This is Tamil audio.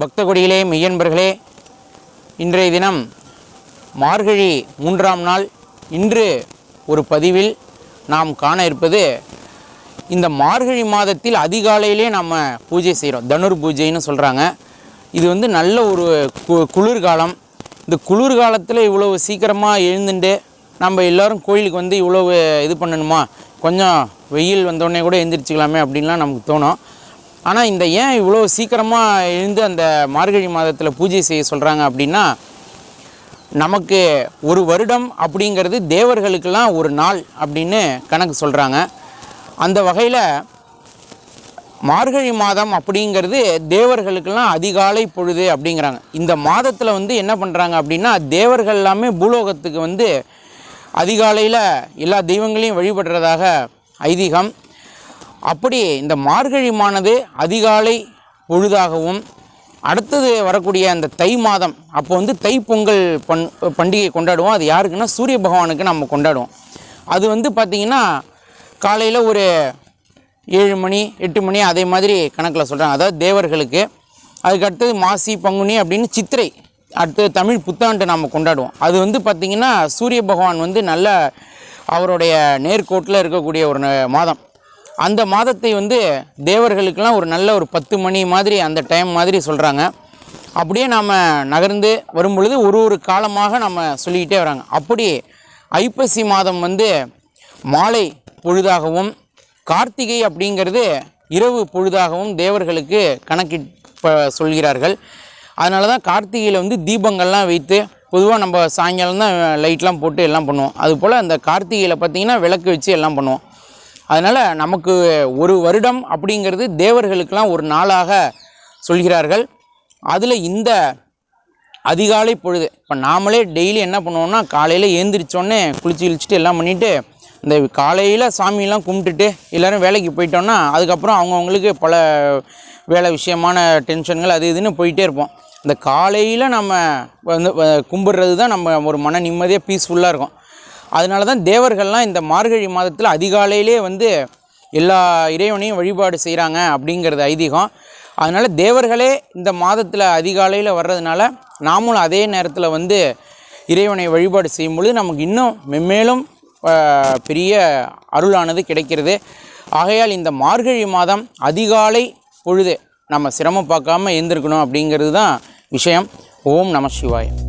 பக்த கொடிகளே மெய்யன்பர்களே இன்றைய தினம் மார்கழி மூன்றாம் நாள் இன்று ஒரு பதிவில் நாம் காண இருப்பது இந்த மார்கழி மாதத்தில் அதிகாலையிலே நம்ம பூஜை செய்கிறோம் தனுர் பூஜைன்னு சொல்கிறாங்க இது வந்து நல்ல ஒரு கு குளிர்காலம். இந்த குளிர்காலத்தில் இவ்வளவு சீக்கிரமாக எழுந்துட்டு நம்ம எல்லோரும் கோயிலுக்கு வந்து இவ்வளவு இது பண்ணணுமா? கொஞ்சம் வெயில் வந்தோடனே கூட எழுந்திரிச்சிக்கலாமே அப்படின்லாம் நமக்கு தோணும். ஆனால் இந்த ஏன் இவ்வளோ சீக்கிரமாக எழுந்து அந்த மார்கழி மாதத்தில் பூஜை செய்ய சொல்கிறாங்க அப்படின்னா நமக்கு ஒரு வருடம் அப்படிங்கிறது தேவர்களுக்கெல்லாம் ஒரு நாள் அப்படின்னு கணக்கு சொல்கிறாங்க அந்த வகையில் மார்கழி மாதம் அப்படிங்கிறது தேவர்களுக்கெல்லாம் அதிகாலை பொழுது அப்படிங்கிறாங்க. இந்த மாதத்தில் வந்து என்ன பண்ணுறாங்க அப்படின்னா தேவர்கள் எல்லாமே பூலோகத்துக்கு வந்து அதிகாலையில் எல்லா தெய்வங்களையும் வழிபடுறதாக ஐதீகம் அப்படி இந்த மார்கழிமானது அதிகாலை பொழுதாகவும் அடுத்தது வரக்கூடிய அந்த தை மாதம் அப்போ வந்து தை பொங்கல் பண் பண்டிகை கொண்டாடுவோம். அது யாருக்குன்னா சூரிய பகவானுக்கு நம்ம கொண்டாடுவோம். அது வந்து பார்த்திங்கன்னா காலையில் ஒரு ஏழு மணி எட்டு மணி அதே மாதிரி கணக்கில் சொல்கிறாங்க அதாவது தேவர்களுக்கு. அதுக்கு அடுத்தது மாசி பங்குனி அப்படின்னு சித்திரை அடுத்தது தமிழ் புத்தாண்டு நாம் கொண்டாடுவோம். அது வந்து பார்த்திங்கன்னா சூரிய பகவான் வந்து நல்ல அவருடைய நேர்கோட்டில் இருக்கக்கூடிய ஒரு ந- மாதம். அந்த மாதத்தை வந்து தேவர்களுக்கெல்லாம் ஒரு நல்ல ஒரு பத்து மணி மாதிரி அந்த டைம் மாதிரி சொல்கிறாங்க அப்படியே நாம் நகர்ந்து வரும் பொழுது ஒரு ஒரு காலமாக நம்ம சொல்லிக்கிட்டே வராங்க. அப்படி ஐப்பசி மாதம் வந்து மாலை பொழுதாகவும் கார்த்திகை அப்படிங்கிறது இரவு பொழுதாகவும் தேவர்களுக்கு கணக்கிட்டு சொல்கிறார்கள். அதனால தான் கார்த்திகையில் வந்து தீபங்கள்லாம் வைத்து பொதுவாக நம்ம சாயங்காலம் தான் லைட்லாம் போட்டு எல்லாம் பண்ணுவோம். அதுபோல் அந்த கார்த்திகையில் பார்த்திங்கன்னா விளக்கு வச்சு எல்லாம் பண்ணுவோம். அதனால் நமக்கு ஒரு வருடம் அப்படிங்கிறது தேவர்களுக்கெல்லாம் ஒரு நாளாக சொல்கிறார்கள். அதில் இந்த அதிகாலை பொழுது இப்போ நாமளே டெய்லி என்ன பண்ணுவோம்னா காலையில் ஏந்திரிச்சோன்னே குளிச்சு இழிச்சிட்டு எல்லாம் பண்ணிவிட்டு இந்த காலையில் சாமியெல்லாம் கும்பிட்டுட்டு எல்லோரும் வேலைக்கு போயிட்டோன்னா அதுக்கப்புறம் அவங்கவுங்களுக்கு பல வேலை விஷயமான டென்ஷன்கள் அது இதுன்னு போயிட்டே இருப்போம். இந்த காலையில் நம்ம வந்து கும்பிட்றது தான் நம்ம ஒரு மன நிம்மதியாக பீஸ்ஃபுல்லாக இருக்கும். அதனால தான் தேவர்கள்லாம் இந்த மார்கழி மாதத்தில் அதிகாலையிலே வந்து எல்லா இறைவனையும் வழிபாடு செய்கிறாங்க அப்படிங்கிறது ஐதீகம். அதனால் தேவர்களே இந்த மாதத்தில் அதிகாலையில் வர்றதுனால நாமளும் அதே நேரத்தில் வந்து இறைவனை வழிபாடு செய்யும்பொழுது நமக்கு இன்னும் மென்மேலும் பெரிய அருளானது கிடைக்கிறது. ஆகையால் இந்த மார்கழி மாதம் அதிகாலை பொழுது நம்ம சிரமம் பார்க்காம எழுந்திருக்கணும் அப்படிங்கிறது தான் விஷயம். ஓம் நம சிவாயம்